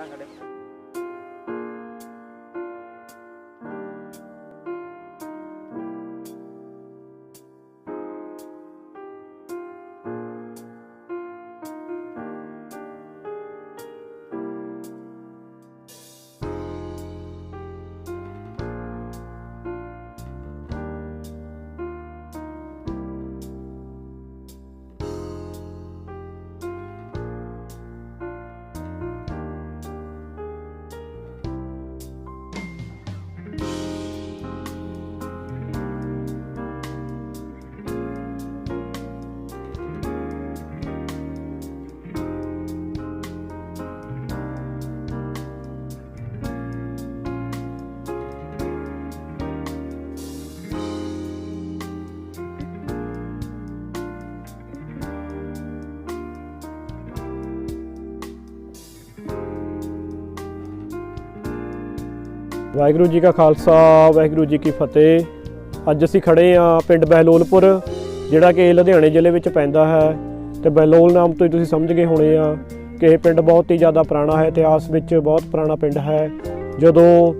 ਪਹਿਲਾਂ ਖੜੇ ਵਾਹਿਗੁਰੂ ਜੀ ਕਾ ਖਾਲਸਾ, ਵਾਹਿਗੁਰੂ ਜੀ ਕੀ ਫਤਿਹ। ਅੱਜ ਅਸੀਂ ਖੜੇ ਆ ਪਿੰਡ ਬਹਿਲੋਲਪੁਰ, ਜਿਹੜਾ ਕਿ ਲੁਧਿਆਣੇ ਜ਼ਿਲ੍ਹੇ ਵਿੱਚ ਪੈਂਦਾ ਹੈ। ਤੇ ਬਹਿਲੋਲ ਨਾਮ ਤੋਂ ਹੀ ਤੁਸੀਂ ਸਮਝ ਗਏ ਹੋਣੇ ਆ ਕਿ ਇਹ ਪਿੰਡ ਬਹੁਤ ਹੀ ਜ਼ਿਆਦਾ ਪੁਰਾਣਾ ਹੈ, ਇਤਿਹਾਸ ਵਿੱਚ ਬਹੁਤ ਪੁਰਾਣਾ ਪਿੰਡ ਹੈ। ਜਦੋਂ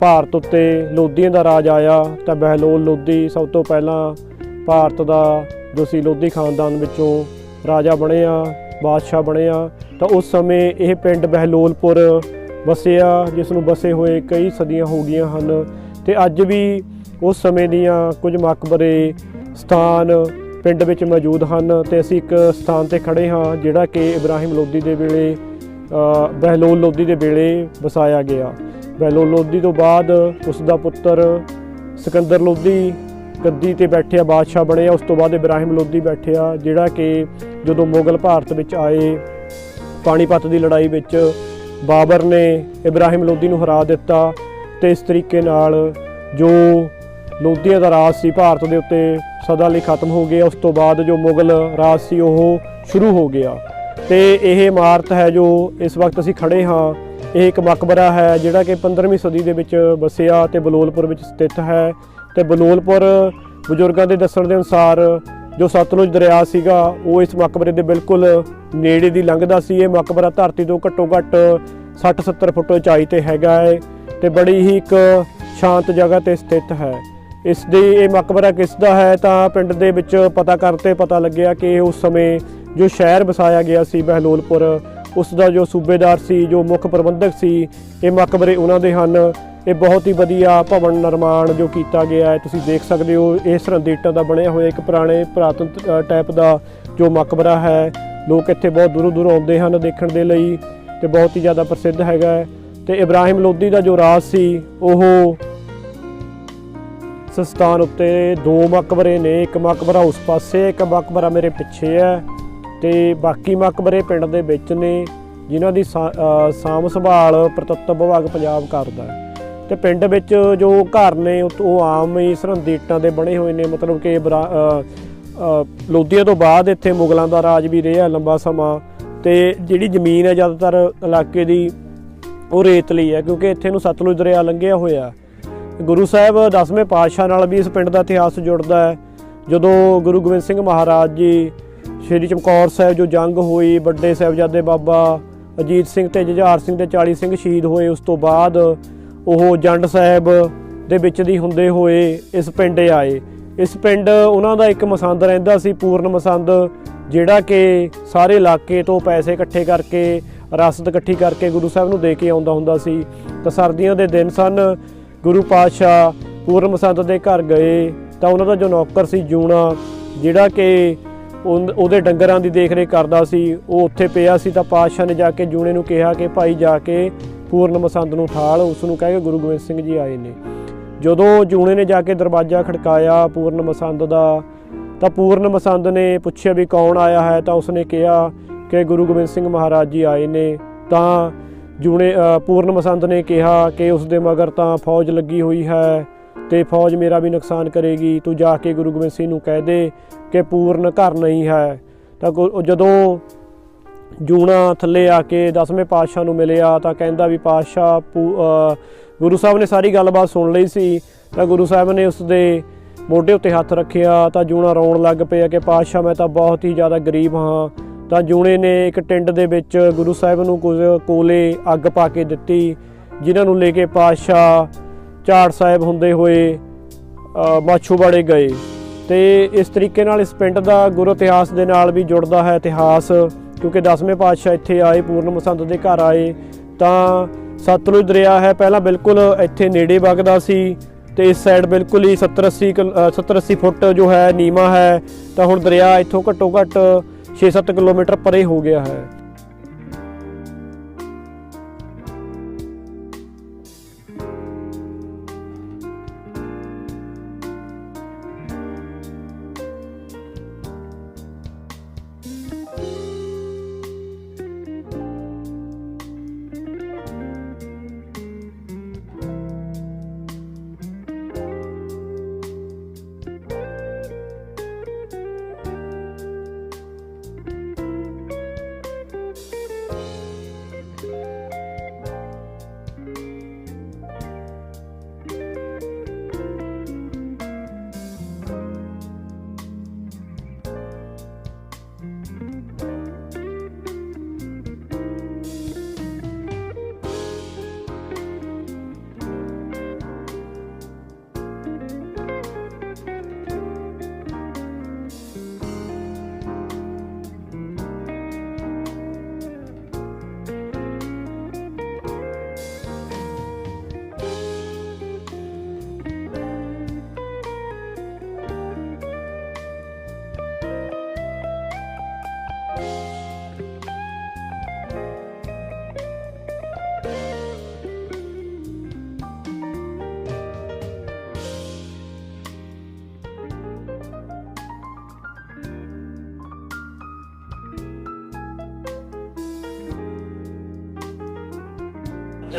ਭਾਰਤ ਉੱਤੇ ਲੋਧੀਆਂ ਦਾ ਰਾਜ ਆਇਆ, ਤਾਂ ਬਹਿਲੋਲ ਲੋਧੀ ਸਭ ਤੋਂ ਪਹਿਲਾਂ ਭਾਰਤ ਦਾ ਜੋ ਸੀ ਲੋਧੀ ਖਾਨਦਾਨ ਵਿੱਚੋਂ ਰਾਜਾ ਬਣਿਆ, ਬਾਦਸ਼ਾਹ ਬਣਿਆ। ਤਾਂ ਉਸ ਸਮੇਂ ਇਹ ਪਿੰਡ ਬਹਿਲੋਲਪੁਰ ਵਸਿਆ ਜਿਸ ਨੂੰ ਵਸੇ ਹੋਏ ਕਈ ਸਦੀਆਂ ਹੋ ਗਈਆਂ ਹਨ ਤੇ ਅੱਜ ਵੀ ਉਸ ਸਮੇਂ ਦੀਆਂ ਕੁਝ ਮਕਬਰੇ ਸਥਾਨ ਪਿੰਡ ਵਿੱਚ ਮੌਜੂਦ ਹਨ ਤੇ ਅਸੀਂ ਇੱਕ ਸਥਾਨ ਤੇ ਖੜੇ ਹਾਂ, ਜਿਹੜਾ ਕਿ ਇਬਰਾਹਿਮ ਲੋਧੀ ਦੇ ਵੇਲੇ ਬਹਿਲੋਲ ਲੋਧੀ ਦੇ ਵੇਲੇ ਵਸਾਇਆ ਗਿਆ। ਬਹਿਲੋਲ ਲੋਧੀ ਤੋਂ ਬਾਅਦ ਉਸ ਦਾ ਪੁੱਤਰ ਸਿਕੰਦਰ ਲੋਧੀ ਗੱਦੀ ਤੇ ਬੈਠਿਆ, ਬਾਦਸ਼ਾਹ ਬਣਿਆ। ਉਸ ਤੋਂ ਬਾਅਦ ਇਬਰਾਹਿਮ ਲੋਧੀ ਬੈਠਿਆ, ਜਿਹੜਾ ਕਿ ਜਦੋਂ ਮੁਗਲ ਭਾਰਤ ਵਿੱਚ ਆਏ, ਪਾਣੀਪਤ ਦੀ ਲੜਾਈ ਵਿੱਚ ਬਾਬਰ ਨੇ ਇਬਰਾਹਿਮ ਲੋਧੀ ਨੂੰ ਹਰਾ ਦਿੱਤਾ ਤੇ ਇਸ ਤਰੀਕੇ ਨਾਲ ਜੋ ਲੋਧੀਆਂ ਦਾ ਰਾਜ ਸੀ ਭਾਰਤ ਦੇ ਉੱਤੇ ਸਦਾ ਲਈ ਖਤਮ ਹੋ ਗਿਆ, ਉਸ ਤੋਂ ਬਾਅਦ ਜੋ ਮੁਗਲ ਰਾਜ ਸੀ ਉਹ ਸ਼ੁਰੂ ਹੋ ਗਿਆ। ਤੇ ਇਹ ਇਮਾਰਤ ਹੈ ਜੋ ਇਸ ਵਕਤ ਅਸੀਂ ਖੜੇ ਹਾਂ, ਇਹ ਇੱਕ ਮਕਬਰਾ ਹੈ ਜਿਹੜਾ ਕਿ 15ਵੀਂ ਸਦੀ ਦੇ ਵਿੱਚ ਵਸਿਆ ਤੇ ਬਲੋਲਪੁਰ ਵਿੱਚ ਸਥਿਤ ਹੈ ਤੇ ਬਲੋਲਪੁਰ ਬਜ਼ੁਰਗਾਂ ਦੇ ਦੱਸਣ ਦੇ ਅਨੁਸਾਰ ਜੋ ਸਤਲੁਜ ਦਰਿਆ ਸੀਗਾ, ਉਹ ਇਸ ਮਕਬਰੇ ਦੇ ਬਿਲਕੁਲ ਨੇੜੇ ਦੀ ਲੰਘਦਾ ਸੀ। ਇਹ ਮਕਬਰਾ ਧਰਤੀ ਤੋਂ ਘੱਟੋ ਘੱਟ 60-70 ਫੁੱਟ ਉਚਾਈ ਤੇ ਹੈਗਾ ਹੈ ਤੇ ਬੜੀ ਹੀ ਇੱਕ ਸ਼ਾਂਤ ਜਗ੍ਹਾ ਤੇ ਸਥਿਤ ਹੈ। ਇਸ ਦੀ ਇਹ ਮਕਬਰਾ ਕਿਸ ਦਾ ਹੈ ਤਾਂ ਪਿੰਡ ਦੇ ਵਿੱਚ ਪਤਾ ਕਰਤੇ ਪਤਾ ਲੱਗਿਆ ਕਿ ਉਸ ਸਮੇਂ ਜੋ ਸ਼ਹਿਰ ਵਸਾਇਆ ਗਿਆ ਸੀ ਬਹਿਲੋਲਪੁਰ, ਉਸ ਦਾ ਜੋ ਸੂਬੇਦਾਰ ਸੀ, ਜੋ ਮੁੱਖ ਪ੍ਰਬੰਧਕ ਸੀ, ਇਹ ਮਕਬਰੇ ਉਹਨਾਂ ਦੇ ਹਨ। ਇਹ ਬਹੁਤ ਹੀ ਵਧੀਆ ਭਵਨ ਨਿਰਮਾਣ ਜੋ ਕੀਤਾ ਗਿਆ ਹੈ, ਤੁਸੀਂ ਦੇਖ ਸਕਦੇ ਹੋ ਇਹ ਸਰਹੰਦੀ ਦਾ ਬਣਿਆ ਹੋਇਆ ਇੱਕ ਪੁਰਾਣੇ, ਪੁਰਾਤਨ ਟਾਈਪ ਦਾ ਜੋ ਮਕਬਰਾ ਹੈ ਲੋਕ ਇੱਥੇ ਬਹੁਤ ਦੂਰੋਂ ਦੂਰੋਂ ਆਉਂਦੇ ਹਨ ਦੇਖਣ ਦੇ ਲਈ ਤੇ ਬਹੁਤ ਹੀ ਜ਼ਿਆਦਾ ਪ੍ਰਸਿੱਧ ਹੈਗਾ ਹੈ। ਤੇ ਇਬਰਾਹਿਮ ਲੋਧੀ ਦਾ ਜੋ ਰਾਜ ਸੀ, ਉਹ ਇਸ ਉੱਤੇ ਦੋ ਮਕਬਰੇ ਨੇ, ਇੱਕ ਮਕਬਰਾ ਉਸ ਪਾਸੇ, ਇੱਕ ਮਕਬਰਾ ਮੇਰੇ ਪਿੱਛੇ ਹੈ ਤੇ ਬਾਕੀ ਮਕਬਰੇ ਪਿੰਡ ਦੇ ਵਿੱਚ ਨੇ, ਜਿਨ੍ਹਾਂ ਦੀ ਸਾ- ਸਾਂਭ ਸੰਭਾਲ ਪ੍ਰਤੱਤਵ ਵਿਭਾਗ ਪੰਜਾਬ ਕਰਦਾ ਹੈ। ਤੇ ਪਿੰਡ ਵਿੱਚ ਜੋ ਘਰ ਨੇ, ਉਹ ਉਹ ਆਮ ਹੀ ਸਰਹੰਦੀ ਇੱਟਾਂ ਦੇ ਬਣੇ ਹੋਏ ਨੇ, ਮਤਲਬ ਕਿ ਬਰਾ- ਲੋਧੀਆ ਤੋਂ ਬਾਅਦ ਇੱਥੇ ਮੁਗਲਾਂ ਦਾ ਰਾਜ ਵੀ ਰਿਹਾ ਲੰਬਾ ਸਮਾਂ ਤੇ ਜਿਹੜੀ ਜ਼ਮੀਨ ਹੈ ਜ਼ਿਆਦਾਤਰ ਇਲਾਕੇ ਦੀ ਉਹ ਰੇਤਲੀ ਹੈ, ਕਿਉਂਕਿ ਇੱਥੇ ਨੂੰ ਸਤਲੁਜ ਦਰਿਆ ਲੰਘਿਆ ਹੋਇਆ ਗੁਰੂ ਸਾਹਿਬ ਦਸਵੇਂ ਪਾਤਸ਼ਾਹ ਨਾਲ ਵੀ ਇਸ ਪਿੰਡ ਦਾ ਇਤਿਹਾਸ ਜੁੜਦਾ ਹੈ। ਜਦੋਂ ਗੁਰੂ ਗੋਬਿੰਦ ਸਿੰਘ ਮਹਾਰਾਜ ਜੀ, ਸ਼੍ਰੀ ਚਮਕੌਰ ਸਾਹਿਬ ਜੋ ਜੰਗ ਹੋਈ, ਵੱਡੇ ਸਾਹਿਬਜ਼ਾਦੇ ਬਾਬਾ ਅਜੀਤ ਸਿੰਘ ਤੇ ਜੁਝਾਰ ਸਿੰਘ ਤੇ 40 ਸਿੰਘ ਸ਼ਹੀਦ ਹੋਏ, ਉਸ ਤੋਂ ਬਾਅਦ ਉਹ ਜੰਡ ਸਾਹਿਬ ਦੇ ਵਿੱਚ ਦੀ ਹੁੰਦੇ ਹੋਏ ਇਸ ਪਿੰਡ ਆਏ। ਇਸ ਪਿੰਡ ਉਹਨਾਂ ਦਾ ਇੱਕ ਮਸੰਦ ਰਹਿੰਦਾ ਸੀ, ਪੂਰਨ ਮਸੰਦ, ਜਿਹੜਾ ਕਿ ਸਾਰੇ ਇਲਾਕੇ ਤੋਂ ਪੈਸੇ ਇਕੱਠੇ ਕਰਕੇ, ਰਸਦ ਇਕੱਠੀ ਕਰਕੇ ਗੁਰੂ ਸਾਹਿਬ ਨੂੰ ਦੇ ਕੇ ਆਉਂਦਾ ਹੁੰਦਾ ਸੀ। ਤਾਂ ਸਰਦੀਆਂ ਦੇ ਦਿਨ ਸਨ, ਗੁਰੂ ਪਾਤਸ਼ਾਹ ਪੂਰਨ ਮਸੰਦ ਦੇ ਘਰ ਗਏ, ਤਾਂ ਉਹਨਾਂ ਦਾ ਜੋ ਨੌਕਰ ਸੀ ਜੂਣਾ, ਜਿਹੜਾ ਕਿ ਉਨ- ਉਹਦੇ ਡੰਗਰਾਂ ਦੀ ਦੇਖਰੇਖ ਕਰਦਾ ਸੀ, ਉਹ ਉੱਥੇ ਪਿਆ ਸੀ। ਤਾਂ ਪਾਤਸ਼ਾਹ ਨੇ ਜਾ ਕੇ ਜੂਣੇ ਨੂੰ ਕਿਹਾ ਕਿ ਭਾਈ ਜਾ ਕੇ ਪੂਰਨ ਮਸੰਦ ਨੂੰ ਠਾਲ ਉਸ ਨੂੰ ਕਹਿ ਕੇ ਗੁਰੂ ਗੋਬਿੰਦ ਸਿੰਘ ਜੀ ਆਏ ਨੇ। ਜਦੋਂ ਜੂਣੇ ਨੇ ਜਾ ਕੇ ਦਰਵਾਜ਼ਾ ਖੜਕਾਇਆ ਪੂਰਨ ਮਸੰਦ ਦਾ, ਤਾਂ ਪੂਰਨ ਮਸੰਦ ਨੇ ਪੁੱਛਿਆ ਵੀ ਕੌਣ ਆਇਆ ਹੈ? ਤਾਂ ਉਸਨੇ ਕਿਹਾ ਕਿ ਗੁਰੂ ਗੋਬਿੰਦ ਸਿੰਘ ਮਹਾਰਾਜ ਜੀ ਆਏ ਨੇ। ਤਾਂ ਜੂਣੇ ਪੂਰਨ ਮਸੰਦ ਨੇ ਕਿਹਾ ਕਿ ਉਸ ਦੇ ਮਗਰ ਤਾਂ ਫੌਜ ਲੱਗੀ ਹੋਈ ਹੈ ਤੇ ਫੌਜ ਮੇਰਾ ਵੀ ਨੁਕਸਾਨ ਕਰੇਗੀ। ਤੂੰ ਜਾ ਕੇ ਗੁਰੂ ਗੋਬਿੰਦ ਸਿੰਘ ਨੂੰ ਕਹਿ ਦੇ ਕਿ ਪੂਰਨ ਘਰ ਨਹੀਂ ਹੈ। ਤਾਂ ਗੁ- ਜਦੋਂ ਜੂਣਾ ਥੱਲੇ ਆ ਕੇ ਦਸਵੇਂ ਪਾਤਸ਼ਾਹ ਨੂੰ ਮਿਲਿਆ ਤਾਂ ਕਹਿੰਦਾ ਵੀ ਪਾਤਸ਼ਾਹ ਪੂ- ਗੁਰੂ ਸਾਹਿਬ ਨੇ ਸਾਰੀ ਗੱਲਬਾਤ ਸੁਣ ਲਈ ਸੀ ਤਾਂ ਗੁਰੂ ਸਾਹਿਬ ਨੇ ਉਸ ਦੇ ਮੋਢੇ ਉੱਤੇ ਹੱਥ ਰੱਖਿਆ ਤਾਂ ਜੂਣਾ ਰੋਣ ਲੱਗ ਪਿਆ ਕਿ ਪਾਤਸ਼ਾਹ ਮੈਂ ਤਾਂ ਬਹੁਤ ਹੀ ਜ਼ਿਆਦਾ ਗਰੀਬ ਹਾਂ। ਤਾਂ ਜੂਣੇ ਨੇ ਇੱਕ ਟਿੰਡ ਦੇ ਵਿੱਚ ਗੁਰੂ ਸਾਹਿਬ ਨੂੰ ਕੁਝ ਕੋਲੇ ਅੱਗ ਪਾ ਕੇ ਦਿੱਤੀ ਜਿਨ੍ਹਾਂ ਨੂੰ ਲੈ ਕੇ ਪਾਤਸ਼ਾਹ ਝਾੜ ਸਾਹਿਬ ਹੁੰਦੇ ਹੋਏ ਅ, ਮਾਛੂਵਾੜੇ ਗਏ। ਤੇ ਇਸ ਤਰੀਕੇ ਨਾਲ ਇਸ ਪਿੰਡ ਦਾ ਗੁਰ ਇਤਿਹਾਸ ਦੇ ਨਾਲ ਵੀ ਜੁੜਦਾ ਹੈ ਇਤਿਹਾਸ ਕਿਉਂਕਿ 10ਵੇਂ ਪਾਤਸ਼ਾਹ ਇੱਥੇ ਆਏ ਪੂਰਨ ਮਸੰਤ ਦੇ ਘਰ ਆਏ ਤਾਂ ਸਤਲੁਜ ਦਰਿਆ ਹੈ। ਪਹਿਲਾਂ ਬਿਲਕੁਲ ਇੱਥੇ ਨੇੜੇ ਵਗਦਾ ਸੀ ਤੇ ਇਸ ਸਾਈਡ ਬਿਲਕੁਲ ਹੀ 70 80 70 80 ਫੁੱਟ ਜੋ ਹੈ, ਨੀਵਾ ਹੈ। ਤਾਂ ਹੁਣ ਦਰਿਆ ਇੱਥੋਂ ਘੱਟੋ ਘੱਟ 6-7 ਕਿਲੋਮੀਟਰ ਪਰੇ ਹੋ ਗਿਆ ਹੈ।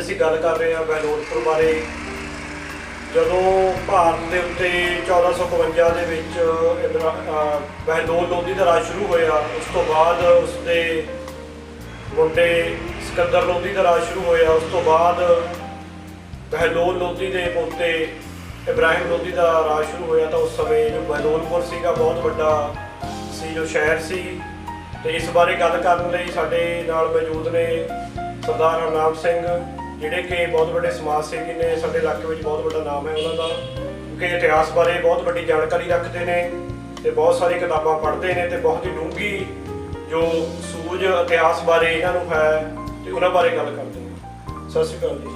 ਅਸੀਂ ਗੱਲ ਕਰ ਰਹੇ ਹਾਂ ਬਹਿਲੋਲਪੁਰ ਬਾਰੇ। ਜਦੋਂ ਭਾਰਤ ਦੇ ਉੱਤੇ 1452 ਦੇ ਵਿੱਚ ਇੰਦਰਾ- ਅਹ ਬਹਿਲੋਲ ਲੋਧੀ ਦਾ ਰਾਜ ਸ਼ੁਰੂ ਹੋਇਆ, ਉਸ ਤੋਂ ਬਾਅਦ ਉਸ ਦੇ ਮੁੰਡੇ ਸਿਕੰਦਰ ਲੋਧੀ ਦਾ ਰਾਜ ਸ਼ੁਰੂ ਹੋਇਆ, ਉਸ ਤੋਂ ਬਾਅਦ ਬਹਿਲੋਲ ਲੋਧੀ ਦੇ ਪੋਤੇ ਇਬਰਾਹਿਮ ਲੋਧੀ ਦਾ ਰਾਜ ਸ਼ੁਰੂ ਹੋਇਆ ਤਾਂ ਉਸ ਸਮੇਂ ਜੋ ਬਹਿਲੋਲਪੁਰ ਸੀਗਾ ਬਹੁਤ ਵੱਡਾ ਸੀ, ਜੋ ਸ਼ਹਿਰ ਸੀ। ਤੇ ਇਸ ਬਾਰੇ ਗੱਲ ਕਰਨ ਲਈ ਸਾਡੇ ਨਾਲ ਮੌਜੂਦ ਨੇ ਸਰਦਾਰ ਹਰਨਾਮ ਸਿੰਘ। ਜਿਹੜੇ ਕਿ ਬਹੁਤ ਵੱਡੇ ਸਮਾਜ ਸੇਵੀ ਨੇ ਸਾਡੇ ਇਲਾਕੇ ਵਿੱਚ ਬਹੁਤ ਵੱਡਾ ਨਾਮ ਹੈ ਉਹਨਾਂ ਦਾ ਕਿਉਂਕਿ ਇਤਿਹਾਸ ਬਾਰੇ ਬਹੁਤ ਵੱਡੀ ਜਾਣਕਾਰੀ ਰੱਖਦੇ ਨੇ ਤੇ ਬਹੁਤ ਸਾਰੀ ਕਿਤਾਬਾਂ ਪੜ੍ਹਦੇ ਨੇ ਤੇ ਬਹੁਤ ਹੀ ਡੂੰਘੀ ਜੋ ਸੂਝ ਇਤਿਹਾਸ ਬਾਰੇ ਇਹਨਾਂ ਨੂੰ ਹੈ ਤੇ ਉਹਨਾਂ ਬਾਰੇ ਗੱਲ ਕਰਦੇ ਨੇ। ਸਤਿ ਸ਼੍ਰੀ ਅਕਾਲ ਜੀ।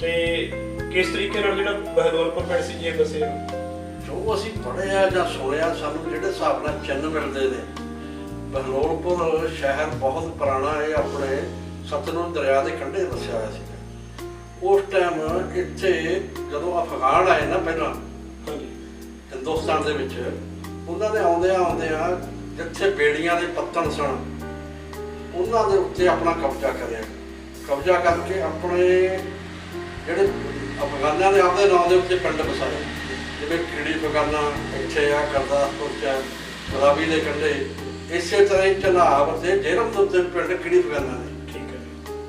ਤੇ ਕਿਸ ਤਰੀਕੇ ਨਾਲ ਜਿਹੜਾ ਬਹਦੌਲਪੁਰ ਪਿੰਡ ਸੀ ਜੀ ਦੱਸਿਓ ਜੋ ਅਸੀਂ ਪੜ੍ਹਿਆ ਜਾਂ ਸੁਣਿਆ ਸਾਨੂੰ ਜਿਹੜੇ ਹਿਸਾਬ ਨਾਲ ਚਿੰਨ੍ਹ ਮਿਲਦੇ ਨੇ ਬਹਲੋਲਪੁਰ ਸ਼ਹਿਰ ਬਹੁਤ ਪੁਰਾਣਾ ਹੈ ਆਪਣੇ ਸਤਲੁਜ ਦਰਿਆ ਦੇ ਕੰਢੇ ਵਸਿਆ ਹੋਇਆ ਸੀ ਉਸ ਟਾਈਮ ਇੱਥੇ ਜਦੋਂ ਅਫਗਾਨ ਆਏ ਨਾ ਪਹਿਲਾਂ ਹਿੰਦੁਸਤਾਨ ਦੇ ਵਿੱਚ ਉਹਨਾਂ ਦੇ ਆਉਂਦਿਆਂ ਆਉਂਦਿਆਂ ਜਿੱਥੇ ਬੇੜੀਆਂ ਦੇ ਪੱਤਣ ਸਨ ਉਹਨਾਂ ਦੇ ਉੱਤੇ ਆਪਣਾ ਕਬਜ਼ਾ ਕਰਿਆ। ਕਬਜ਼ਾ ਕਰਕੇ ਆਪਣੇ ਜਿਹੜੇ ਅਫਗਾਨਾਂ ਦੇ ਆਪਦੇ ਨਾਂ ਦੇ ਉੱਤੇ ਪਿੰਡ ਵਸਾਏ। ਜਿਵੇਂ ਕੀੜੀ ਫਗਾਨਾ ਇੱਥੇ ਆ ਕਰਦਾਸਪੁਰ ਚ ਰਾਵੀ ਦੇ ਕੰਢੇ। ਇਸੇ ਤਰ੍ਹਾਂ ਹੀ ਚਨਾਬ ਤੇ ਜੇਰਮ ਦੇ ਉੱਤੇ ਪਿੰਡ ਕੀੜੀ ਫਗਾਨਾ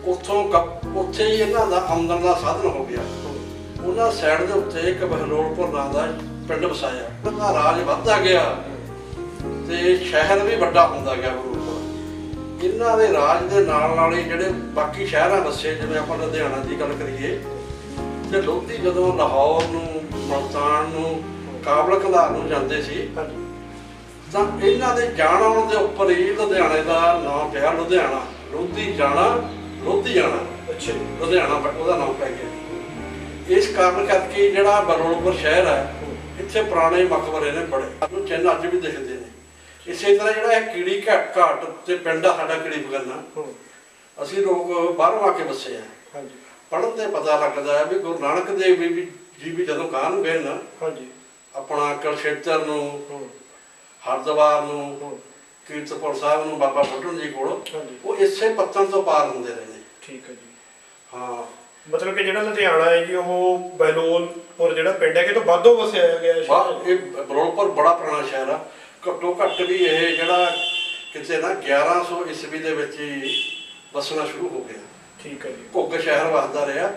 ਉੱਥੋਂ ਕ- ਉੱਥੇ ਹੀ ਇਹਨਾਂ ਦਾ ਆਮਦਨ ਦਾ ਸਾਧਨ ਹੋ ਗਿਆ। ਉਹਨਾਂ ਸਾਈਡ ਦੇ ਉੱਤੇ ਇੱਕ ਬਹਲੋਲਪੁਰ ਨਾਂ ਦਾ ਪਿੰਡ ਵਸਾਇਆ। ਉਹਦਾ ਰਾਜ ਵੱਧਦਾ ਗਿਆ ਤੇ ਸ਼ਹਿਰ ਵੀ ਵੱਡਾ ਹੁੰਦਾ ਗਿਆ ਬਹਲੋਲਪੁਰ ਇਹਨਾਂ ਦੇ ਰਾਜ ਦੇ ਨਾਲ ਨਾਲ ਹੀ ਜਿਹੜੇ ਬਾਕੀ ਸ਼ਹਿਰਾਂ ਵਸੇ, ਜਿਵੇਂ ਆਪਾਂ ਲੁਧਿਆਣਾ ਦੀ ਗੱਲ ਕਰੀਏ, ਤੇ ਲੋਧੀ ਜਦੋਂ ਲਾਹੌਰ ਨੂੰ, ਮੁਲਤਾਨ ਨੂੰ ਕਾਬਲ ਕੰਧਾਰ ਨੂੰ ਜਾਂਦੇ ਸੀ, ਤਾਂ ਇਹਨਾਂ ਦੇ ਜਾਣ ਆਉਣ ਦੇ ਉੱਪਰ ਹੀ ਲੁਧਿਆਣੇ ਦਾ ਨਾਮ ਪਿਆ ਲੁਧਿਆਣਾ। ਲੋਧੀ ਜਾਣਾ ਲੋਧੀ ਜਾਣਾ। ਅੱਛਾ ਲੁਧਿਆਣਾ ਉਹਦਾ ਨਾਮ ਪੈ ਗਿਆ। ਇਸ ਕਾਰਨ ਕਰਕੇ ਜਿਹੜਾ ਬਰੋਲਪੁਰ ਸ਼ਹਿਰ ਹੈ ਇੱਥੇ ਪੁਰਾਣੇ ਮਕਬਰੇ ਨੇ ਬੜੇ। ਸਾਨੂੰ ਚਿੰਨ੍ਹ ਅੱਜ ਵੀ ਦਿਖਦੇ ਨੇ। ਇਸੇ ਤਰ੍ਹਾਂ ਜਿਹੜਾ ਇਹ ਕੀੜੀ ਘਾਟ ਘਾਟ ਤੇ ਪਿੰਡ ਆ ਸਾਡਾ ਕੀੜੀ ਬਗਾਨਾ ਅਸੀਂ ਲੋਕ ਬਾਹਰੋਂ ਆ ਕੇ ਵਸੇ ਆ। ਹਾਂਜੀ। ਪੜ੍ਹਨ ਤੇ ਪਤਾ ਲੱਗਦਾ ਹੈ ਵੀ ਗੁਰੂ ਨਾਨਕ ਦੇਵ ਵੀ ਵੀ- ਜੀ ਵੀ ਜਦੋਂ ਕਾਹ ਨੂੰ ਗਏ ਨਾ ਹਾਂਜੀ। ਆਪਣਾ ਕੁਰਸ਼ੇਤਰ ਨੂੰ ਹੂੰ। ਹਰਦੁਆਰ ਨੂੰ ਕੀਰਤਪੁਰ ਸਾਹਿਬ ਨੂੰ ਬਾਬਾ ਬੁੱਢਨ ਜੀ ਕੋਲ ਉਹ ਇਸੇ ਪੱਤਨ ਤੋਂ ਪਾਰ ਹੁੰਦੇ ਰਹੇ। ਨੇ ਠੀਕ ਹੈ ਜੀ। ਹਾਂ। ਮਤਲਬ ਕਿ ਜਿਹੜਾ ਲੁਧਿਆਣਾ ਹੈ ਜੀ ਉਹ ਬਹਿਲੋਲਪੁਰ ਜਿਹੜਾ ਪਿੰਡ ਹੈ ਕਿ ਤੋਂ ਵਾਧੋ ਵਸਿਆ ਗਿਆ ਹੈ ਬਾ ਸ਼ਹਿਰ। ਇਹ ਬਰੋਲਪੁਰ ਬੜਾ ਪੁਰਾਣਾ ਸ਼ਹਿਰ ਆ। ਘੱਟੋ ਘੱਟ ਵੀ ਇਹ ਜਿਹੜਾ ਕਿਤੇ ਨਾ 1100 ਈਸਵੀ ਦੇ ਵਿੱਚ ਹੀ ਵਸਣਾ ਸ਼ੁਰੂ ਹੋ ਗਿਆ। ਠੀਕ ਹੈ ਜੀ। ਘੁੱਗ ਸ਼ਹਿਰ ਵਸਦਾ ਰਿਹਾ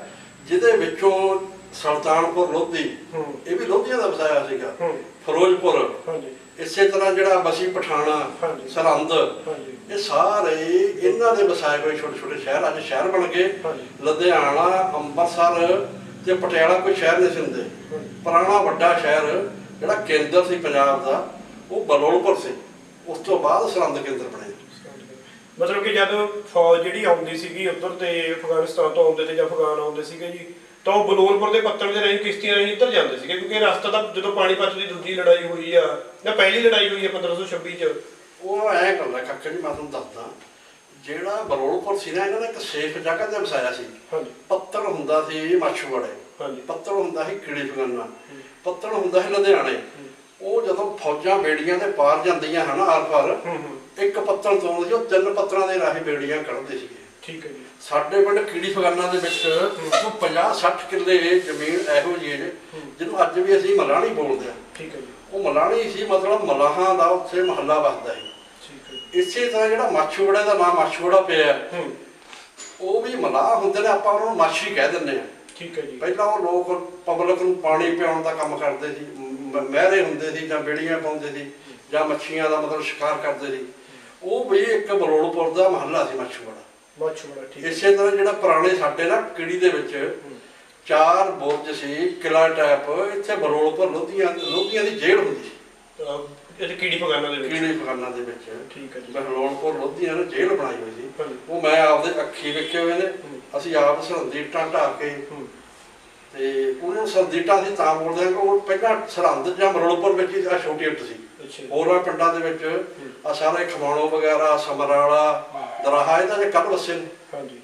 ਜਿਹਦੇ ਵਿੱਚੋਂ ਸੁਲਤਾਨਪੁਰ ਲੋਧੀ ਹੂੰ। ਇਹ ਵੀ ਲੋਧੀਆਂ ਦਾ ਵਸਾਇਆ ਸੀਗਾ। ਹੂੰ। ਫਿਰੋਜ਼ਪੁਰ। ਹਾਂਜੀ। ਇਸੇ ਤਰ੍ਹਾਂ ਜਿਹੜਾ ਬਸੀ ਪਠਾਣਾ। ਸਰਹੰਦ ਇਹ ਸਾਰੇ ਇਹਨਾਂ ਦੇ ਵਸਾਏ ਹੋਏ ਛੋਟੇ ਛੋਟੇ ਸ਼ਹਿਰ ਅੱਜ ਸ਼ਹਿਰ ਬਣ ਗਏ। ਲੁਧਿਆਣਾ ਅੰਮ੍ਰਿਤਸਰ ਤੇ ਪਟਿਆਲਾ ਕੋਈ ਸ਼ਹਿਰ ਨਹੀਂ ਸੀ ਹੁੰਦੇ। ਪੁਰਾਣਾ ਵੱਡਾ ਸ਼ਹਿਰ ਜਿਹੜਾ ਕੇਂਦਰ ਸੀ ਪੰਜਾਬ ਦਾ ਉਹ ਬਲੋਲਪੁਰ ਸੀ ਉਸ ਤੋਂ ਬਾਅਦ ਸਰਹੰਦ ਕੇਂਦਰ ਬਣੇ ਮਤਲਬ ਕਿ ਜਦ ਫੌਜ ਜਿਹੜੀ ਆਉਂਦੀ ਸੀਗੀ ਉੱਧਰ ਤੇ ਅਫਗਾਨਿਸਤਾਨ ਤੋਂ ਆਉਂਦੇ ਤੇ ਜਾਂ ਅਫਗਾਨ ਆਉਂਦੇ ਸੀਗੇ ਜੀ ਤਾਂ ਉਹ ਬਲੂਰਪੁਰ ਦੇ ਪੱਤਣ ਦੇ ਰਾਹੀਂ ਕਿਸ਼ਤੀਆਂ ਰਾਹੀਂ ਉੱਧਰ ਜਾਂਦੇ ਸੀਗੇ ਕਿਉਂਕਿ ਰਸਤਾ ਤਾਂ ਜਦੋਂ ਪਾਣੀਪਤ ਦੀ ਦੂਜੀ ਲੜਾਈ ਹੋਈ ਆ ਜਾਂ ਪਹਿਲੀ ਲੜਾਈ ਹੋਈ ਆ 1526 ਚ। ਉਹ ਐ ਹੈ ਕਾਕਾ ਜੀ ਮੈਂ ਤੁਹਾਨੂੰ ਦੱਸਦਾ ਜਿਹੜਾ ਬਲੋਲਪੁਰ ਸੀ ਨਾ ਇਹਨਾਂ ਨੇ ਇੱਕ ਸੇਫ ਜਗ੍ਹਾ ਤੇ ਵਸਾਇਆ ਸੀ। ਹਾਂਜੀ। ਪੱਤਣ ਹੁੰਦਾ ਸੀ ਮਾਛੂਵਾੜੇ। ਹਾਂਜੀ। ਪੱਤਣ ਹੁੰਦਾ ਸੀ ਕੀੜੀ ਫਗਾਨਾ ਪੱਤਣ ਹੁੰਦਾ ਸੀ ਲੁਧਿਆਣੇ। ਉਹ ਜਦੋਂ ਫੌਜਾਂ ਬੇੜੀਆਂ ਦੇ ਪਾਰ ਜਾਂਦੀਆਂ ਹਨ ਆਰ ਪਾਰ ਹੂੰ ਹੂੰ। ਇੱਕ ਪੱਤਣ ਤੋਂ ਉਹ ਤਿੰਨ ਪੱਤਰਾਂ ਦੇ ਰਾਹੀਂ ਬੇੜੀਆਂ ਕੱਢਦੇ ਸੀਗੇ। ਠੀਕ ਹੈ ਜੀ। ਸਾਡੇ ਪਿੰਡ ਕੀੜੀ ਫਗਾਨਾ ਦੇ ਵਿੱਚ ਉਹ 50 60 ਕਿੱਲੇ ਜ਼ਮੀਨ ਇਹੋ ਜਿਹੀ ਹੈ ਜਿਹਨੂੰ ਅੱਜ ਵੀ ਅਸੀਂ ਮਲਾਣੀ ਬੋਲਦੇ ਆ ਠੀਕ ਹੈ ਜੀ। ਉਹ ਮਲਾਣੀ ਸੀ ਮਤਲਬ ਮਲਾਹਾਂ ਦਾ ਉੱਥੇ ਮਹੱਲਾ ਵਸਦਾ ਸੀ ਠੀਕ ਹੈ ਇਸੇ ਤਰ੍ਹਾਂ ਜਿਹੜਾ ਮਾਛੂਵਾੜੇ ਦਾ ਨਾਮ ਮਾਛੂਵਾੜਾ ਪਿਆ ਉਹ ਵੀ ਮਲਾਹ ਹੁੰਦੇ ਨੇ ਆਪਾਂ ਉਹਨਾਂ ਨੂੰ ਮਾਛੀ ਕਹਿ ਦਿੰਦੇ ਆ ਠੀਕ ਹੈ ਜੀ। ਪਹਿਲਾਂ ਉਹ ਲੋਕ ਪਬਲਿਕ ਨੂੰ ਪਾਣੀ ਪਿਆਉਣ ਦਾ ਕੰਮ ਕਰਦੇ ਸੀ ਮਹਿਰੇ ਹੁੰਦੇ ਸੀ ਜਾਂ ਬੇੜੀਆਂ ਪਾਉਂਦੇ ਸੀ ਜਾਂ ਮੱਛੀਆਂ ਦਾ ਮਤਲਬ ਸ਼ਿਕਾਰ ਕਰਦੇ ਸੀ। ਉਹ ਵੀ ਇੱਕ ਬਰੋੜਪੁਰ ਦਾ ਮਹੱਲਾ ਸੀ ਮੱਛੂਵਾੜਾ। ਮਾਛੂ ਬੜਾ ਠੀਕ ਹੈ। ਇਸੇ ਤਰ੍ਹਾਂ ਜਿਹੜਾ ਪੁਰਾਣੇ ਸਾਡੇ ਨਾ ਕਿੜੀ ਦੇ ਵਿੱਚ ਚਾਰ ਬੁਰਜ ਸੀ ਕਿਲਾ ਟਾਈਪ ਇੱਥੇ ਬਰੋੜਪੁਰ ਲੋਧੀਆਂ ਲੋਧੀਆਂ ਦੀ ਜੇਲ੍ਹ ਹੁੰਦੀ ਸੀ। ਇਹ ਕੀੜੀ ਫਗਾਨਾ ਦੇ ਵਿੱਚ। ਕੀੜੀ ਫਗਾਨਾ ਦੇ ਵਿੱਚ। ਠੀਕ ਹੈ ਜੀ। ਬਰੋੜਪੁਰ ਲੋਧੀਆਂ ਨੇ ਜੇਲ੍ਹ ਬਣਾਈ ਹੋਈ ਸੀ। ਹਾਂਜੀ। ਉਹ ਮੈਂ ਆਪਦੇ ਅੱਖੀ ਵੇਖੇ ਹੋਏ ਨੇ। ਅਸੀਂ ਆਪ ਸਰਹੰਦੀ ਇੱਟਾਂ ਢਾਹ ਕੇ ਤੇ ਉਹਨੂੰ ਸਰਦੀਟਾ ਤਾਂ ਬੋਲਦੇ ਆ ਕਿ ਉਹ ਪਹਿਲਾਂ ਸਰਹੰਦ ਜਾਂ ਮਰੋੜਪੁਰ ਵਿੱਚ ਆ ਛੋਟੀ ਇੱਟ ਸੀ। ਹੋਰਾਂ ਪਿੰਡਾਂ ਦੇ ਵਿੱਚ ਆ ਸਾਰੇ ਖਮਾਣੋ ਵਗੈਰਾ ਸਮਰਾਲਾ ਦਰਾਹਾ ਇਹਦਾ ਜੇ ਕੱਲ ਵਸੇ ਨੇ। ਹਾਂਜੀ।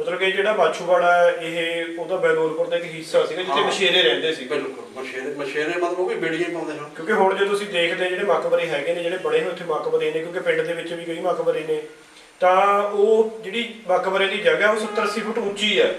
ਮਤਲਬ ਕਿ ਜਿਹੜਾ ਮਾਛੂਵਾੜਾ ਹੈ ਇਹ ਉਹਦਾ ਬੈਲੋਲਪੁਰ ਦਾ ਇੱਕ ਹਿੱਸਾ ਸੀਗਾ ਜਿੱਥੇ ਹਾਂ। ਮਸ਼ੇਰੇ ਰਹਿੰਦੇ ਸੀ। ਬਿਲਕੁਲ ਮਸ਼ੇਰੇ ਮਸ਼ੇਰੇ ਮਤਲਬ ਉਹ ਵੀ ਬੇੜੀਆਂ ਹੀ ਪਾਉਂਦੇ ਹਨ। ਕਿਉਂਕਿ ਹੁਣ ਜੇ ਤੁਸੀਂ ਦੇਖਦੇ ਜਿਹੜੇ ਮਕਬਰੇ ਹੈਗੇ ਨੇ ਜਿਹੜੇ ਬਣੇ ਹੋਏ ਉੱਥੇ ਮਕਬਰੇ ਨੇ ਕਿਉਂਕਿ ਪਿੰਡ ਦੇ ਵਿੱਚ ਵੀ ਕਈ ਮਕਬਰੇ ਨੇ ਤਾਂ ਉਹ ਜਿਹੜੀ ਮਕਬਰੇ ਦੀ ਜਗ੍ਹਾ ਉਹ 70 80 ਫੁੱਟ ਉੱਚੀ ਹੈ।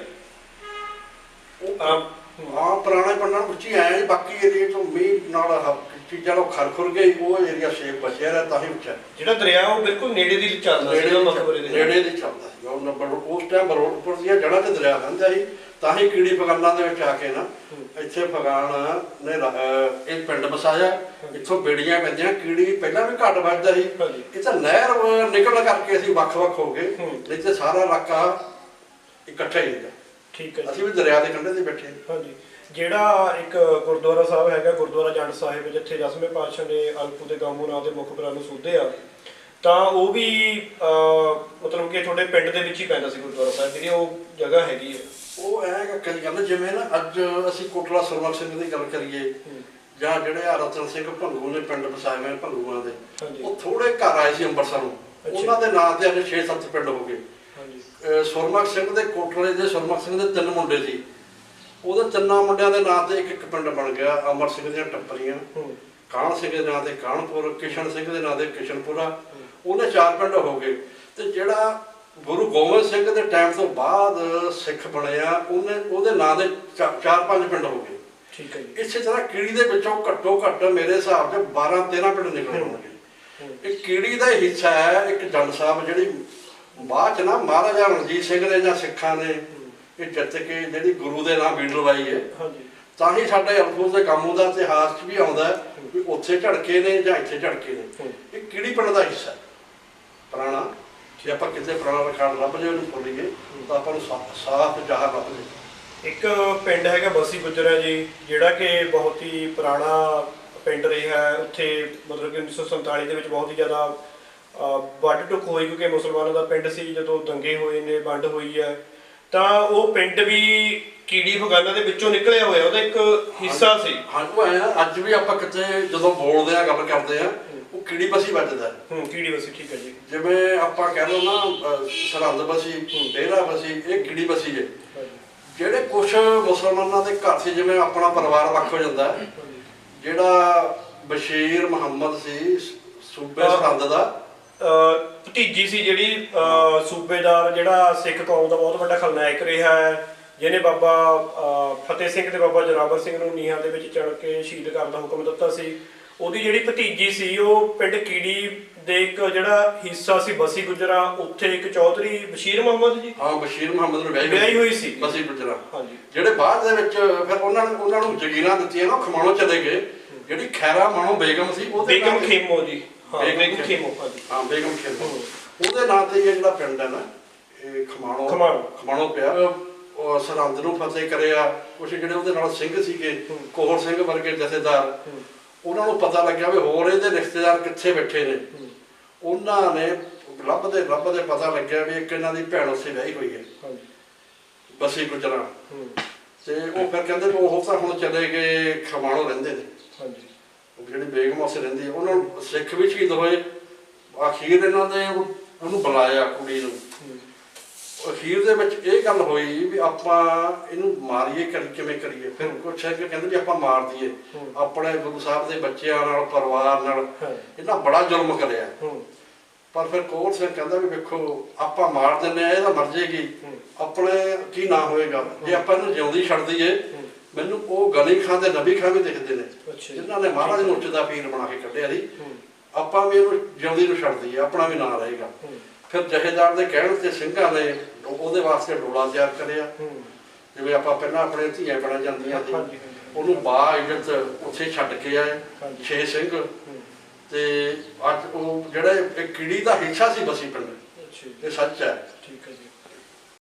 ਉਹ ਆ ਹਾਂ ਪੁਰਾਣੇ ਪਿੰਡਾਂ ਨੂੰ ਉੱਚੀ ਆਇਆ ਬਾਕੀ ਏਰੀਏ ਤੋਂ ਮੀਂਹ ਨਾਲ ਹ- ਚੀਜ਼ਾਂ ਨੂੰ ਖਰਖੁਰ ਗਈ ਉਹ ਏਰੀਆ ਸ਼ੇਪ ਬਚਿਆ ਰਿਹਾ ਤਾਂ ਹੀ ਉੱਚਾ ਜਿਹੜਾ ਦਰਿਆ ਉਹ ਬਿਲਕੁਲ ਨੇੜੇ ਦੀ ਚੱਲਦਾ ਸੀ ਨੇੜੇ ਮਕਬਰੇ ਦੇ ਨੇੜੇ ਦੀ ਚੱਲਦਾ ਸੀ। ਉਹ ਨੰਬਰ ਉਸ ਟਾਈਮ ਬਰੋੜਪੁਰ ਦੀਆਂ ਜੜ੍ਹਾਂ ਤੇ ਦਰਿਆ ਲੰਘਦਾ ਸੀ ਤਾਂ ਹੀ ਕੀੜੀ ਫਗਾਨਾਂ ਦੇ ਵਿੱਚ ਆ ਕੇ ਨਾ ਇੱਥੇ ਫਗਾਨ ਨੇ ਇਹ ਪਿੰਡ ਵਸਾਇਆ। ਇੱਥੋਂ ਬੇੜੀਆਂ ਪੈਂਦੀਆਂ। ਕੀੜੀ ਪਹਿਲਾਂ ਵੀ ਘੱਟ ਵੱਜਦਾ ਸੀ। ਇਹ ਤਾਂ ਨਹਿਰ ਨਿਕਲਣ ਕਰਕੇ ਅਸੀਂ ਵੱਖ-ਵੱਖ ਹੋ ਗਏ। ਨਹੀਂ ਤੇ ਸਾਰਾ ਇਲਾਕਾ ਇਕੱਠਾ ਹੀ ਹੈਗਾ ਠੀਕ ਹੈ ਅਸੀਂ ਵੀ ਦਰਿਆ ਦੇ ਕੰਢੇ ਤੇ ਬੈਠੇ। ਹਾਂਜੀ। ਜਿਹੜਾ ਇੱਕ ਗੁਰਦੁਆਰਾ ਸਾਹਿਬ ਹੈਗਾ ਗੁਰਦੁਆਰਾ ਜੰਡ ਸਾਹਿਬ ਜਿੱਥੇ ਦਸਵੇਂ ਪਾਤਸ਼ਾਹ ਨੇ ਅਲਪੂ ਦੇ ਗਾਮੂ ਨਾਂ ਦੇ ਮੁੱਖ ਪ੍ਰਾਨ ਨੂੰ ਸੋਧਿਆ ਤਾਂ ਉਹ ਵੀ ਮਤਲਬ ਕਿ ਤੁਹਾਡੇ ਪਿੰਡ ਦੇ ਵਿੱਚ ਹੀ ਪੈਂਦਾ ਸੀ ਗੁਰਦੁਆਰਾ ਸਾਹਿਬ ਜਿਹੜੀ ਉਹ ਜਗ੍ਹਾ ਹੈਗੀ ਹੈ ਉਹ ਐ ਕਿ ਕਈ ਗੱਲ ਜਿਵੇਂ ਨਾ ਅੱਜ ਅਸੀਂ ਕੋਟਲਾ ਸਰਵਨ ਸਿੰਘ ਦੀ ਗੱਲ ਕਰੀਏ ਜਾਂ ਜਿਹੜੇ ਆ ਰਤਨ ਸਿੰਘ ਭੰਗੂ ਨੇ ਪਿੰਡ ਵਸਾਏ ਹੋਏ ਭੰਗੂਆਂ ਦੇ। ਉਹ ਥੋੜੇ ਘਰ ਆਏ ਸੀ ਅੰਮ੍ਰਿਤਸਰ ਨੂੰ। ਉਹਨਾਂ ਦੇ ਨਾਂ ਤੇ ਅੱਜ 6-7 ਪਿੰਡ ਹੋ ਗਏ। ਸੁਰਮਖ ਸਿੰਘ ਦੇ ਕੋਟਲੇ ਦੇ ਸੁਰਮਖ ਸਿੰਘ ਦੇ ਤਿੰਨ ਮੁੰਡੇ ਸੀ। ਉਹਦੇ ਤਿੰਨਾਂ ਮੁੰਡਿਆਂ ਦੇ ਨਾਂ ਤੇ ਇੱਕ ਇੱਕ ਪਿੰਡ ਬਣ ਗਿਆ ਅਮਰ ਸਿੰਘ ਦੀਆਂ ਟੱਪਰੀਆਂ ਕਾਹਨ ਸਿੰਘ ਦੇ ਨਾਂ ਤੇ ਕਾਹਨਪੁਰ ਕਿਸ਼ਨ ਸਿੰਘ ਦੇ ਨਾਂ ਤੇ ਕਿਸ਼ਨਪੁਰਾ ਉਹਨੇ ਚਾਰ ਪਿੰਡ ਹੋ ਗਏ। ਤੇ ਜਿਹੜਾ ਗੁਰੂ ਗੋਬਿੰਦ ਸਿੰਘ ਦੇ ਟਾਈਮ ਤੋਂ ਬਾਅਦ ਸਿੱਖ ਬਣਿਆ ਉਹਨੇ ਉਹਦੇ ਨਾਂ ਦੇ ਚਾਰ ਪੰਜ ਪਿੰਡ ਹੋ ਗਏ। ਠੀਕ ਹੈ ਜੀ। ਇਸੇ ਤਰ੍ਹਾਂ ਕੀੜੀ ਦੇ ਵਿੱਚੋਂ ਘੱਟੋ ਘੱਟ ਮੇਰੇ ਹਿਸਾਬ 'ਚ 12 13 ਪਿੰਡ ਨਿਕਲੇ ਹੋਣਗੇ। ਇਹ ਕੀੜੀ ਦਾ ਹਿੱਸਾ ਹੈ ਇੱਕ ਜੰਡ ਸਾਹਿਬ ਜਿਹੜੀ ਬਾਅਦ ਚ ਨਾ ਮਹਾਰਾਜਾ ਰਣਜੀਤ ਸਿੰਘ ਨੇ ਜਾਂ ਸਿੱਖਾਂ ਨੇ ਇਹ ਜਿੱਤ ਕੇ ਜਿਹੜੀ ਗੁਰੂ ਦੇ ਨਾਮ ਬੀੜ ਲਵਾਈ ਹੈ। ਹਾਂਜੀ। ਤਾਂ ਹੀ ਸਾਡੇ ਅਲਫੂਜ਼ ਦੇ ਕਾਮੂ ਦਾ ਇਤਿਹਾਸ 'ਚ ਵੀ ਆਉਂਦਾ ਵੀ ਉੱਥੇ ਝੜਕੇ ਨੇ ਜਾਂ ਇੱਥੇ ਝੜਕੇ ਨੇ। ਇਹ ਕੀੜੀ ਪਿੰਡ ਦਾ ਹਿੱਸਾ। ਪੁਰਾਣਾ? ਜੇ ਆਪਾਂ ਕਿਤੇ ਪੁਰਾਣਾ ਰਿਕਾਰਡ ਲੱਭ ਲਿਓ ਉਹਨੂੰ ਖੋਲੀਏ ਤਾਂ ਆਪਾਂ ਨੂੰ ਸਾ- ਸਾਫ਼ ਜਹਾਰ ਲੱਭ ਜੇ ਇੱਕ ਪਿੰਡ ਹੈਗਾ ਬਸੀ ਗੁਜਰਾ ਜੀ ਜਿਹੜਾ ਕਿ ਬਹੁਤ ਹੀ ਪੁਰਾਣਾ ਪਿੰਡ ਰਿਹਾ ਹੈ। ਉੱਥੇ ਮਤਲਬ ਕਿ 1947 ਦੇ ਵਿੱਚ ਬਹੁਤ ਹੀ ਜ਼ਿਆਦਾ ਵੱਢ ਟੁੱਕ ਹੋਈ ਕਿਉਂਕਿ ਮੁਸਲਮਾਨਾਂ ਦਾ ਪਿੰਡ ਸੀ ਜਦੋਂ ਦੰਗੇ ਹੋਏ ਨੇ ਵੰਡ ਹੋਈ ਹੈ। ਤਾਂ ਉਹ ਪਿੰਡ ਵੀ ਕੀੜੀ ਫਗਾਨਾ ਦੇ ਵਿੱਚੋਂ ਨਿਕਲਿਆ ਹੋਇਆ ਉਹਦਾ ਇੱਕ ਹਿੱਸਾ ਸੀ ਹਾਂ ਉਹ ਐਂ ਆ, ਅੱਜ ਵੀ ਆਪਾਂ ਕਿਤੇ ਜਦੋਂ ਬੋਲਦੇ ਆ ਗੱਲ ਕਰਦੇ ਆ ਉਹ ਕੀੜੀ ਬਸੀ ਵੱਜਦਾ ਹੈ। ਹੂੰ ਕੀੜੀ ਬਸੀ ਠੀਕ ਹੈ ਜੀ ਜਿਵੇਂ ਆਪਾਂ ਕਹਿ ਲਓ ਨਾ ਅਹ, ਸਰਹੰਦ ਬਸੀ ਡੇਰਾ ਬਸੀ ਇਹ ਕੀੜੀ ਬਸੀ ਹੈ ਜਿਹੜੇ ਕੁਝ ਮੁਸਲਮਾਨਾਂ ਦੇ ਘਰ ਸੀ ਜਿਵੇਂ ਆਪਣਾ ਪਰਿਵਾਰ ਵੱਖ ਹੋ ਜਾਂਦਾ ਹੈ। ਜਿਹੜਾ ਬਸ਼ੀਰ ਮੁਹੰਮਦ ਸੀ ਸੂਬੇ। ਸਰਹੰਦ ਦਾ ਭਤੀਜੀ ਸੀ ਜਿਹੜੀ ਸੂਬੇਦਾਰ ਜਿਹੜਾ ਸਿੱਖ ਕੌਮ ਦਾ ਬਹੁਤ ਵੱਡਾ ਖਲਨਾਇਕ ਰਿਹਾ ਹੈ ਜਿਹਨੇ ਬਾਬਾ ਫਤਿਹ ਸਿੰਘ ਤੇ ਬਾਬਾ ਜਰਾਵਰ ਸਿੰਘ ਨੂੰ ਨੀਹਾਂ ਦੇ ਵਿੱਚ ਚੜ ਕੇ ਸ਼ਹੀਦ ਕਰਨ ਦਾ ਹੁਕਮ ਦਿੱਤਾ ਸੀ। ਉਹਦੀ ਜਿਹੜੀ ਭਤੀਜੀ ਸੀ ਉਹ ਪਿੰਡ ਕੀੜੀ ਦੇ ਇੱਕ ਜਿਹੜਾ ਹਿੱਸਾ ਸੀ ਬਸੀ ਗੁਜਰਾ ਉੱਥੇ ਇੱਕ ਚੌਧਰੀ ਬਸ਼ੀਰ ਮੁਹੰਮਦ ਜੀ? ਹਾਂ ਬਸ਼ੀਰ ਮੁਹੰਮਦ ਨੂੰ ਵਿਆਹੀ ਹੋਈ ਸੀ ਬਸੀ ਗੁਜਰਾ। ਹਾਂਜੀ। ਜਿਹੜੇ ਬਾਅਦ ਦੇ ਵਿੱਚ ਫਿਰ ਉਹਨਾਂ ਨੇ ਉਹਨਾਂ ਨੂੰ ਜ਼ਗੀਰਾਂ ਦਿੱਤੀਆਂ ਨਾ ਉਹ ਖਮਾਣੋ ਚਲੇ ਗਏ। ਜਿਹੜੀ ਖੈਰਾ ਮਾਣੋ ਬੇਗਮ ਸੀ ਉਹਦੇ ਬੇਗਮ ਖੇਮੋ ਜੀ। ਬੇਗਮ ਬੇਗਮ ਖੇਮੋ। ਖੇਮੋ ਹਾਂਜੀ ਹਾਂ ਬੇਗਮ ਖੇਮੋ ਹੂੰ। ਉਹਦੇ ਨਾਂ ਤੇ ਇਹ ਜਿਹੜਾ ਪਿੰਡ ਹੈ ਨਾ ਇਹ ਖਮਾਣੋ ਖਮਾਣੋ। ਖਮਾਣੋ ਪਿਆ। ਉਹ- ਸਰਹੰਦ ਨੂੰ ਫਤਿਹ ਕਰਿਆ। ਕੁਛ ਜਿਹੜੇ ਉਹਦੇ ਨਾਲ ਸਿੰਘ ਸੀਗੇ। ਕੋਹਰ ਸਿੰਘ ਵਰਗੇ ਜਥੇਦਾਰ। ਉਹਨਾਂ ਨੂੰ ਪਤਾ ਲੱਗਿਆ ਵੀ ਹੋਰ ਇਹਦੇ ਰਿਸ਼ਤੇਦਾਰ ਕਿੱਥੇ ਬੈਠੇ ਨੇ। ਉਹਨਾਂ ਨੇ ਲੱਭਦੇ ਲੱਭਦੇ ਪਤਾ ਲੱਗਿਆ ਵੀ ਇੱਕ ਇਹਨਾਂ ਦੀ ਭੈਣ ਉੱਥੇ ਵਿਆਹੀ ਹੋਈ ਹੈ। ਬਸੀ ਗੁਜਰਾਂ। ਤੇ ਉਹ ਫਿਰ ਕਹਿੰਦੇ ਉਹ ਤਾਂ ਹੁਣ ਚਲੇ ਗਏ ਖਮਾਣੋ ਰਹਿੰਦੇ ਨੇ। ਹਾਂਜੀ। ਉਹ ਜਿਹੜੀ ਬੇਗਮ ਉਸੇ ਰਹਿੰਦੀ ਉਹਨਾਂ ਨੂੰ ਸਿੱਖ ਵੀ ਸ਼ਹੀਦ ਹੋਏ ਅਖੀਰ ਇਹਨਾਂ ਉਹ- ਉਹਨੂੰ ਬੁਲਾਇਆ ਕੁੜੀ ਨੂੰ। ਅਖੀਰ ਦੇ ਵਿੱਚ ਇਹ ਗੱਲ ਹੋਈ ਵੀ ਆਪਾਂ ਇਹਨੂੰ ਮਾਰੀਏ ਕਰ ਕਿਵੇਂ ਕਰੀਏ ਫਿਰ ਕੁਛ ਹੈ ਕਿ ਕਹਿੰਦੇ ਵੀ ਆਪਾਂ ਮਾਰ ਦਈਏ। ਆਪਣੇ ਗੁਰੂ ਸਾਹਿਬ ਦੇ ਬੱਚਿਆਂ ਨਾਲ ਪਰਿਵਾਰ ਨਾਲ ਇਹਨਾਂ ਬੜਾ ਜ਼ੁਲਮ ਕਰਿਆ ਪਰ ਫਿਰ ਕੋਰ ਸਿੰਘ ਕਹਿੰਦਾ ਵੀ ਵੇਖੋ ਆਪਾਂ ਮਾਰ ਦਿੰਨੇ ਆ ਇਹਦਾ ਮਰ ਜੇਗੀ। ਆਪਣੇ ਕੀ ਨਾ ਹੋਏਗਾ ਜੇ ਆਪਾਂ ਇਹਨੂੰ ਜਿਉਂਦੀ ਛੱਡ ਦਈਏ। ਮੈਨੂੰ ਉਹ ਗਨੀ ਖਾਨ ਤੇ ਨਬੀ ਖਾਨ ਵੀ ਦਿਖਦੇ ਨੇ। ਜਿਨ੍ਹਾਂ ਨੇ ਮਹਾਰਾਜ ਨੂੰ ਉੱਚ ਦਾ ਪੀਰ ਬਣਾ ਕੇ ਕੱਢਿਆ ਸੀ। ਆਪਾਂ ਵੀ ਇਹਨੂੰ ਜਿਉਂਦੀ ਨੂੰ ਛੱਡ ਦਈਏ ਆਪਣਾ ਵੀ ਨਾਂ ਰਹੇਗਾ। ਫਿਰ ਜਹੇਦਾਰ ਦੇ ਕਹਿਣ ਤੇ ਸਿੰਘਾਂ ਨੇ ਉਹਦੇ ਵਾਸਤੇ ਡੋਲਾ ਤਿਆਰ ਕਰਿਆ। ਜਿਵੇਂ ਆਪਾਂ ਪਹਿਲਾਂ ਆਪਣੇ ਧੀਆਂ ਬਣਾ ਜਾਂਦੀਆਂ ਸੀ। ਉਹਨੂੰ ਬਾ ਇੱਜ਼ਤ ਉੱਥੇ ਛੱਡ ਕੇ ਆਏ। ਛੇ ਸਿੰਘ। ਤੇ ਅੱਜ ਉਹ ਜਿਹੜਾ ਇਹ ਕੀੜੀ ਦਾ ਹਿੱਸਾ ਸੀ ਬਸੀ ਪਿੰਡ। ਇਹ ਸੱਚ ਹੈ। ਠੀਕ ਹੈ